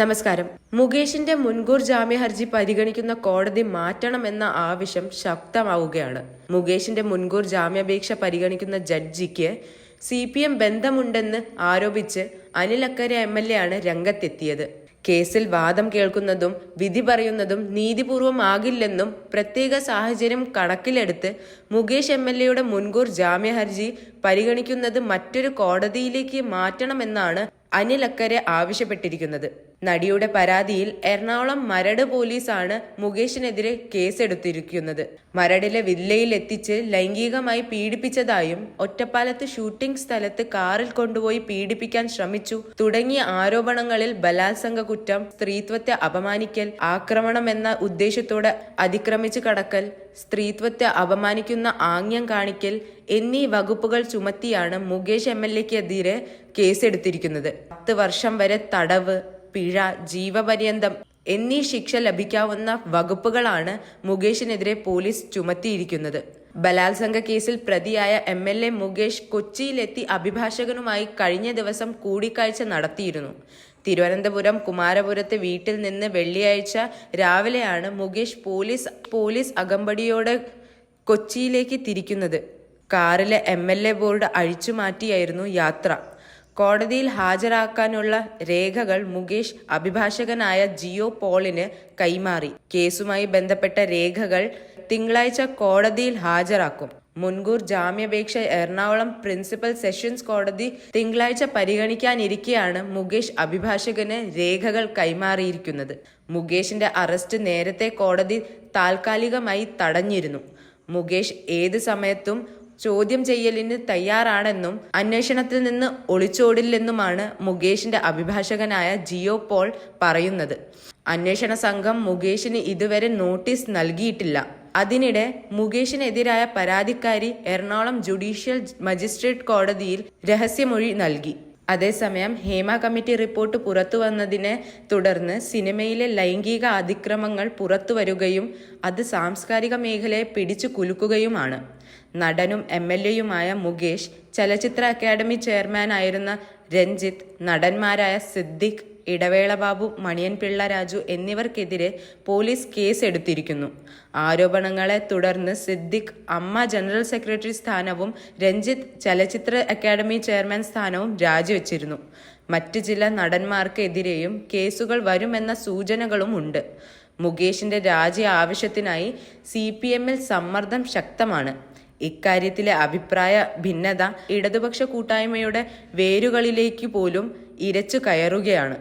നമസ്കാരം. മുകേഷിന്റെ മുൻകൂർ ജാമ്യ ഹർജി പരിഗണിക്കുന്ന കോടതി മാറ്റണമെന്ന ആവശ്യം ശക്തമാവുകയാണ്. മുകേഷിന്റെ മുൻകൂർ ജാമ്യാപേക്ഷ പരിഗണിക്കുന്ന ജഡ്ജിക്ക് സി പി എം ബന്ധമുണ്ടെന്ന് ആരോപിച്ച് അനിൽ അക്കരെ എം എൽ എ ആണ് രംഗത്തെത്തിയത്. കേസിൽ വാദം കേൾക്കുന്നതും വിധി പറയുന്നതും നീതിപൂർവമാകില്ലെന്നും പ്രത്യേക സാഹചര്യം കണക്കിലെടുത്ത് മുകേഷ് എം എൽ എയുടെ മുൻകൂർ ജാമ്യ ഹർജി പരിഗണിക്കുന്നത് മറ്റൊരു കോടതിയിലേക്ക് മാറ്റണമെന്നാണ് അനിൽ അക്കരെ ആവശ്യപ്പെട്ടിരിക്കുന്നത്. നടിയുടെ പരാതിയിൽ എറണാകുളം മരട് പോലീസാണ് മുകേഷിനെതിരെ കേസെടുത്തിരിക്കുന്നത്. മരടിലെ വില്ലയിൽ എത്തിച്ച് ലൈംഗികമായി പീഡിപ്പിച്ചതായും ഒറ്റപ്പാലത്ത് ഷൂട്ടിംഗ് സ്ഥലത്ത് കാറിൽ കൊണ്ടുപോയി പീഡിപ്പിക്കാൻ ശ്രമിച്ചു. തുടങ്ങിയ ആരോപണങ്ങളിൽ ബലാത്സംഗ കുറ്റം സ്ത്രീത്വത്തെ അപമാനിക്കൽ ആക്രമണം എന്ന ഉദ്ദേശത്തോടെ അതിക്രമിച്ചു കടക്കൽ സ്ത്രീത്വത്തെ അപമാനിക്കുന്ന ആംഗ്യം കാണിക്കൽ എന്നീ വകുപ്പുകൾ ചുമത്തിയാണ് മുകേഷ് എം എൽ എക്കെതിരെ കേസെടുത്തിരിക്കുന്നത്. പത്ത് വർഷം വരെ തടവ് പിഴ ജീവപര്യന്തം എന്നീ ശിക്ഷ ലഭിക്കാവുന്ന വകുപ്പുകളാണ് മുകേഷിനെതിരെ പോലീസ് ചുമത്തിയിരിക്കുന്നത്. ബലാത്സംഗ കേസിൽ പ്രതിയായ എം എൽ എ മുകേഷ് കൊച്ചിയിലെത്തി അഭിഭാഷകനുമായി കഴിഞ്ഞ ദിവസം കൂടിക്കാഴ്ച നടത്തിയിരുന്നു. തിരുവനന്തപുരം കുമാരപുരത്തെ വീട്ടിൽ നിന്ന് വെള്ളിയാഴ്ച രാവിലെയാണ് മുകേഷ് പോലീസ് പോലീസ് അകമ്പടിയോടെ കൊച്ചിയിലേക്ക് തിരിക്കുന്നത്. കാറിലെ എം എൽ എ ബോർഡ് അഴിച്ചുമാറ്റിയായിരുന്നു യാത്ര. കോടതിയിൽ ഹാജരാക്കാനുള്ള രേഖകൾ മുകേഷ് അഭിഭാഷകനായ ജിയോ പോളിന് കൈമാറി. കേസുമായി ബന്ധപ്പെട്ട രേഖകൾ തിങ്കളാഴ്ച കോടതിയിൽ ഹാജരാക്കും. മുൻകൂർ ജാമ്യാപേക്ഷ എറണാകുളം പ്രിൻസിപ്പൽ സെഷൻസ് കോടതി തിങ്കളാഴ്ച പരിഗണിക്കാനിരിക്കെയാണ് മുകേഷ് അഭിഭാഷകന് രേഖകൾ കൈമാറിയിരിക്കുന്നത്. മുകേഷിന്റെ അറസ്റ്റ് നേരത്തെ കോടതി താൽക്കാലികമായി തടഞ്ഞിരുന്നു. മുകേഷ് ഏത് സമയത്തും ചോദ്യം ചെയ്യലിന് തയ്യാറാണെന്നും അന്വേഷണത്തിൽ നിന്ന് ഒളിച്ചോടില്ലെന്നുമാണ് മുകേഷിന്റെ അഭിഭാഷകനായ ജിയോ പോൾ പറയുന്നത്. അന്വേഷണ സംഘം മുകേഷിന് ഇതുവരെ നോട്ടീസ് നൽകിയിട്ടില്ല. അതിനിടെ മുകേഷിനെതിരായ പരാതിക്കാരി എറണാകുളം ജുഡീഷ്യൽ മജിസ്ട്രേറ്റ് കോടതിയിൽ രഹസ്യമൊഴി നൽകി. അതേസമയം ഹേമ കമ്മിറ്റി റിപ്പോർട്ട് പുറത്തുവന്നതിനെ തുടർന്ന് സിനിമയിലെ ലൈംഗിക അതിക്രമങ്ങൾ പുറത്തുവരുകയും അത് സാംസ്കാരിക മേഖലയെ പിടിച്ചു കുലുക്കുകയുമാണ്. നടനും എം എൽ എയുമായ മുകേഷ് ചലച്ചിത്ര അക്കാദമി ചെയർമാനായിരുന്ന രഞ്ജിത്ത് നടന്മാരായ സിദ്ദിഖ് ഇടവേള ബാബു മണിയൻ പിള്ള രാജു എന്നിവർക്കെതിരെ പോലീസ് കേസ് എടുത്തിരിക്കുന്നു ആരോപണങ്ങളെ തുടർന്ന് സിദ്ദിഖ് അമ്മ ജനറൽ സെക്രട്ടറി സ്ഥാനവും രഞ്ജിത്ത് ചലച്ചിത്ര അക്കാദമി ചെയർമാൻ സ്ഥാനവും രാജിവെച്ചിരുന്നു. മറ്റ് ചില നടന്മാർക്കെതിരെയും കേസുകൾ വരുമെന്ന സൂചനകളും ഉണ്ട്. മുകേഷിന്റെ രാജി ആവശ്യത്തിനായി സി പി എമ്മിൽ സമ്മർദ്ദം ശക്തമാണ്. ഇക്കാര്യത്തിലെ അഭിപ്രായ ഭിന്നത ഇടതുപക്ഷ കൂട്ടായ്മയുടെ വേരുകളിലേക്ക് പോലും ഇരച്ചു കയറുകയാണ്.